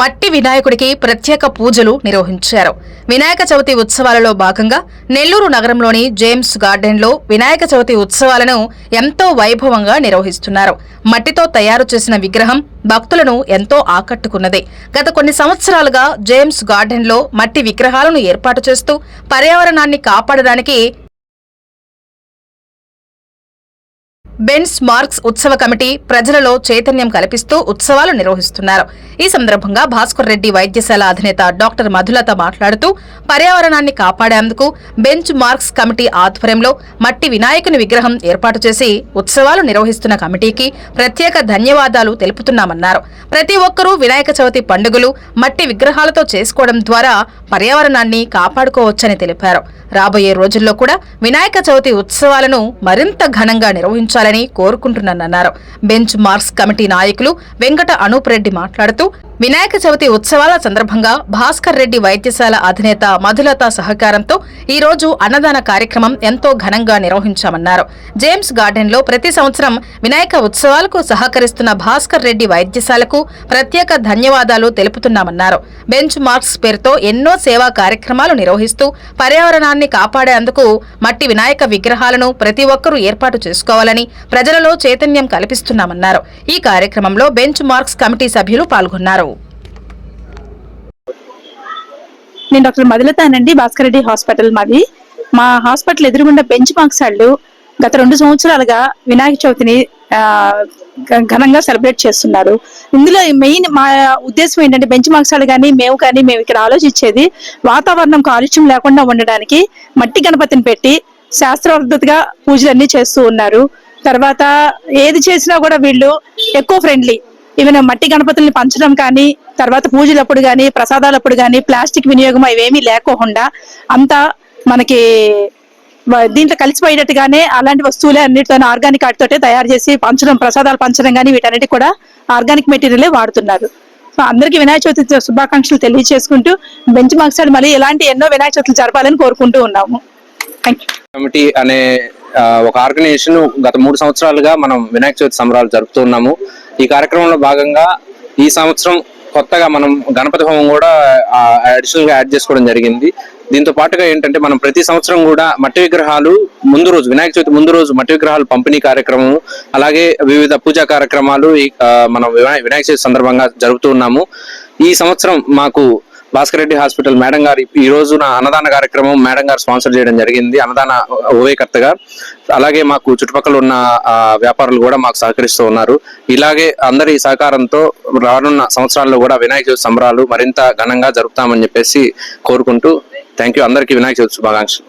మట్టి వినాయకుడికి ప్రత్యేక పూజలు నిర్వహించారు. వినాయక చవితి ఉత్సవాలలో భాగంగా నెల్లూరు నగరంలోని జేమ్స్ గార్డెన్లో వినాయక చవితి ఉత్సవాలను ఎంతో వైభవంగా నిర్వహిస్తున్నారు. మట్టితో తయారు చేసిన విగ్రహం భక్తులను ఎంతో ఆకట్టుకున్నది. గత కొన్ని సంవత్సరాలుగా జేమ్స్ గార్డెన్లో మట్టి విగ్రహాలను ఏర్పాటు చేస్తూ పర్యావరణాన్ని కాపాడడానికి బెన్స్ మార్క్స్ ఉత్సవ కమిటీ ప్రజలలో చైతన్యం కల్పిస్తూ ఉత్సవాలు నిర్వహిస్తున్నారు. ఈ సందర్భంగా భాస్కర్ రెడ్డి వైద్యశాల అధినేత డాక్టర్ మధులత మాట్లాడుతూ పర్యావరణాన్ని కాపాడేందుకు బెంచ్ మార్క్స్ కమిటీ ఆధ్వర్యంలో మట్టి వినాయకుని విగ్రహం ఏర్పాటు చేసి ఉత్సవాలు నిర్వహిస్తున్న కమిటీకి ప్రత్యేక ధన్యవాదాలు తెలుపుతున్నామన్నారు. ప్రతి ఒక్కరూ వినాయక చవితి పండుగలు మట్టి విగ్రహాలతో చేసుకోవడం ద్వారా పర్యావరణాన్ని కాపాడుకోవచ్చని తెలిపారు. రాబోయే రోజుల్లో కూడా వినాయక చవితి ఉత్సవాలను మరింత ఘనంగా నిర్వహించాలని కోరుకుంటున్నానన్నారు. బెంచ్ మార్క్స్ కమిటీ నాయకులు వెంకట అనూప్ రెడ్డి మాట్లాడుతూ వినాయక చవితి ఉత్సవాల సందర్భంగా భాస్కర్ రెడ్డి వైద్యశాల అధినేత మధులత సహకారంతో ఈ రోజు అన్నదాన కార్యక్రమం ఎంతో ఘనంగా నిర్వహించామన్నారు. జేమ్స్ గార్డెన్లో ప్రతి సంవత్సరం వినాయక ఉత్సవాలకు సహకరిస్తున్న భాస్కర్ రెడ్డి వైద్యశాలకు ప్రత్యేక ధన్యవాదాలు తెలుపుతున్నామన్నారు. బెంచ్ మార్క్స్ పేరుతో ఎన్నో సేవా కార్యక్రమాలు నిర్వహిస్తూ పర్యావరణాన్ని కాపాడేందుకు మట్టి వినాయక విగ్రహాలను ప్రతి ఒక్కరూ ఏర్పాటు చేసుకోవాలని ప్రజలలో చైతన్యం కల్పిస్తున్నామన్నారు. ఈ కార్యక్రమంలో బెంచ్ మార్క్స్ కమిటీ సభ్యులు పాల్గొన్నారు. నేను డాక్టర్ మదిలతానండి భాస్కర్ రెడ్డి హాస్పిటల్ మాది. మా హాస్పిటల్ ఎదురుగుండా బెంచ్ మార్క్స్ వాళ్ళు గత రెండు సంవత్సరాలుగా వినాయక చవితిని ఘనంగా సెలబ్రేట్ చేస్తున్నారు. ఇందులో మెయిన్ మా ఉద్దేశం ఏంటంటే బెంచ్ మార్క్స్ వాళ్ళు కానీ మేము కానీ మేము ఇక్కడ ఆలోచించేది వాతావరణం కాలుష్యం లేకుండా ఉండడానికి మట్టి గణపతిని పెట్టి శాస్త్రవర్ధతగా పూజలన్నీ చేస్తూ ఉన్నారు. తర్వాత ఏది చేసినా కూడా వీళ్ళు ఎక్కువ ఫ్రెండ్లీ ఈవెన్ మట్టి గణపతుల్ని పంచడం కానీ తర్వాత పూజలప్పుడు కానీ ప్రసాదాలప్పుడు కానీ ప్లాస్టిక్ వినియోగం అవేమీ లేకోకుండా అంతా మనకి దీంట్లో కలిసిపోయేటట్టుగానే అలాంటి వస్తువులే అన్నిటితో ఆర్గానిక్ వాటితోటే తయారు చేసి పంచడం ప్రసాదాలు పంచడం కానీ వీటన్నిటి కూడా ఆర్గానిక్ మెటీరియలే వాడుతున్నారు. సో అందరికీ వినాయక చవితి శుభాకాంక్షలు తెలియజేసుకుంటూ బెంచ్ మార్క్స్ మళ్ళీ ఇలాంటి ఎన్నో వినాయక చవితులు జరపాలని కోరుకుంటూ ఉన్నాము. థ్యాంక్ యూ కమిటీ అనే ఒక ఆర్గనైజేషన్ గత మూడు సంవత్సరాలుగా మనం వినాయక చవితి సంబరాలు జరుపుతున్నాము ఈ కార్యక్రమంలో భాగంగా ఈ సంవత్సరం కొత్తగా మనం గణపతి హోమం కూడా అడిషనల్గా యాడ్ చేసుకోవడం జరిగింది. దీంతో పాటుగా ఏంటంటే మనం ప్రతి సంవత్సరం కూడా మట్టి విగ్రహాలు ముందు రోజు వినాయక చవితి ముందు రోజు మట్టి విగ్రహాలు పంపిణీ కార్యక్రమం అలాగే వివిధ పూజా కార్యక్రమాలు ఈ, మనం వినాయ- వినాయక చవితి సందర్భంగా జరుపుతూ ఉన్నాము. ఈ సంవత్సరం మాకు భాస్కర్ రెడ్డి హాస్పిటల్ మేడం గారు ఈ రోజున అన్నదాన కార్యక్రమం మేడం గారు స్పాన్సర్ చేయడం జరిగింది. అన్నదాన ఉభయకర్తగా. అలాగే మాకు చుట్టుపక్కల ఉన్న వ్యాపారులు కూడా మాకు సహకరిస్తూ ఉన్నారు. ఇలాగే అందరి సహకారంతో రానున్న సంవత్సరాల్లో కూడా వినాయక చవితి సంబరాలు మరింత ఘనంగా జరుపుతామని చెప్పేసి కోరుకుంటూ థ్యాంక్ యూ అందరికీ వినాయక చవితి శుభాకాంక్షలు.